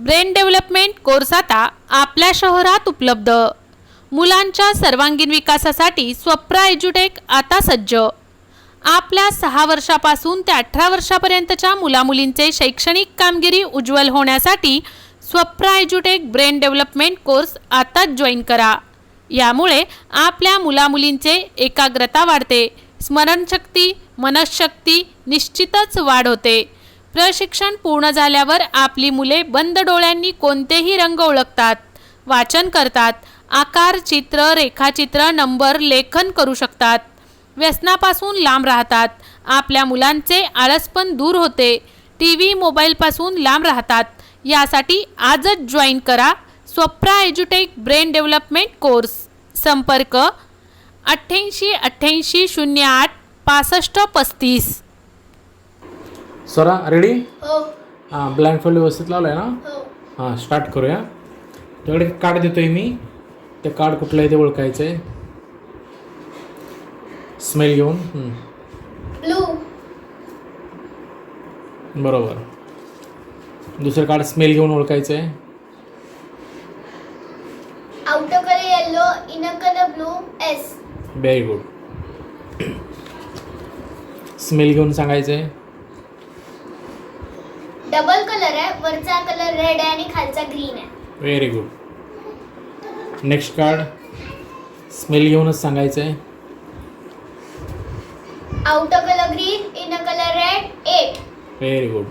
Brain development course आता आपल्या शहरात उपलब्ध. मुलांच्या सर्वांगीण विकासासाठी स्वप्रा एज्युटेक आता सज्ज. आपल्या सहा वर्षापासून ते अठरा वर्षापर्यंतच्या मुलामुलींचे शैक्षणिक कामगिरी उज्ज्वल होण्यासाठी स्वप्रा एज्युटेक ब्रेन डेव्हलपमेंट कोर्स आताच जॉईन करा. यामुळे आपल्या मुलामुलींचे एकाग्रता वाढते. स्मरणशक्ती मनशक्ती निश्चितच वाढ होते. प्रशिक्षण पूर्ण झाल्यावर आपली मुले बंद डोळ्यांनी कोणतेही रंग ओळखतात वाचन करतात आकार चित्र रेखाचित्र नंबर लेखन करू शकतात. व्यसनापासून लांब राहतात. आपल्या मुलांचे आळसपण दूर होते. टी व्ही मोबाईलपासून लांब राहतात. यासाठी आजच जॉईन करा स्वप्रा एज्युटेक ब्रेन डेव्हलपमेंट कोर्स. संपर्क अठ्ठ्याऐंशी अठ्ठ्याऐंशी शून्य आठ पासष्ट पस्तीस. स्वरा रेडी हो. ब्लाइंड फोल्ड व्यवस्थित लावलं आहे ना? हो. हां स्टार्ट करूया. तुझ्याकडे एक कार्ड देतोय मी. ते कार्ड कुठलं आहे ते ओळखायचं आहे स्मेल घेऊन ब्लू बरोबर. दुसरं कार्ड स्मेल घेऊन ओळखायचं आहे outer colour yellow inner colour blue yes very good smell घेऊन सांगायचं आहे डबल कलर आहे वरचा कलर रेड आहे आणि खालचा ग्रीन आहे. Very good next card smell घेऊनच सांगायचं आहे outer colour green inner colour red eight very good